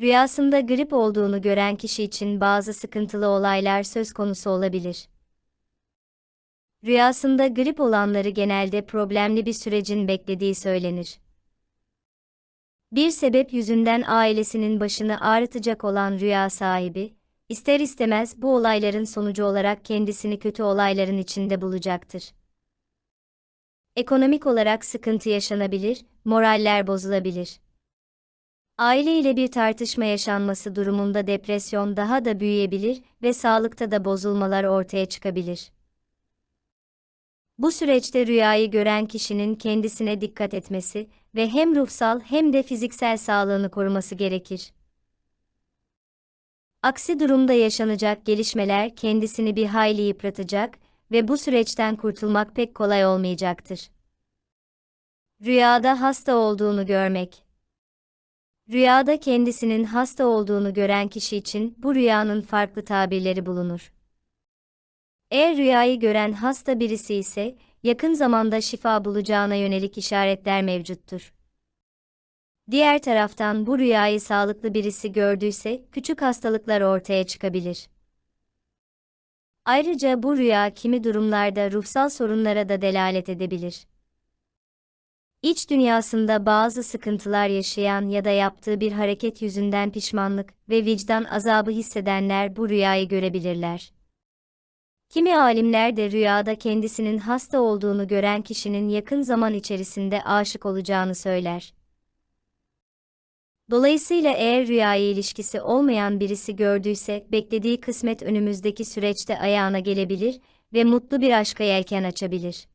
Rüyasında grip olduğunu gören kişi için bazı sıkıntılı olaylar söz konusu olabilir. Rüyasında grip olanları genelde problemli bir sürecin beklediği söylenir. Bir sebep yüzünden ailesinin başını ağrıtacak olan rüya sahibi, ister istemez bu olayların sonucu olarak kendisini kötü olayların içinde bulacaktır. Ekonomik olarak sıkıntı yaşanabilir, moraller bozulabilir. Aile ile bir tartışma yaşanması durumunda depresyon daha da büyüyebilir ve sağlıkta da bozulmalar ortaya çıkabilir. Bu süreçte rüyayı gören kişinin kendisine dikkat etmesi ve hem ruhsal hem de fiziksel sağlığını koruması gerekir. Aksi durumda yaşanacak gelişmeler kendisini bir hayli yıpratacak ve bu süreçten kurtulmak pek kolay olmayacaktır. Rüyada hasta olduğunu görmek Rüyada kendisinin hasta olduğunu gören kişi için bu rüyanın farklı tabirleri bulunur. Eğer rüyayı gören hasta birisi ise, yakın zamanda şifa bulacağına yönelik işaretler mevcuttur. Diğer taraftan bu rüyayı sağlıklı birisi gördüyse, küçük hastalıklar ortaya çıkabilir. Ayrıca bu rüya kimi durumlarda ruhsal sorunlara da delalet edebilir. İç dünyasında bazı sıkıntılar yaşayan ya da yaptığı bir hareket yüzünden pişmanlık ve vicdan azabı hissedenler bu rüyayı görebilirler. Kimi alimler de rüyada kendisinin hasta olduğunu gören kişinin yakın zaman içerisinde aşık olacağını söyler. Dolayısıyla eğer rüyaya ilişkisi olmayan birisi gördüyse, beklediği kısmet önümüzdeki süreçte ayağına gelebilir ve mutlu bir aşka yelken açabilir.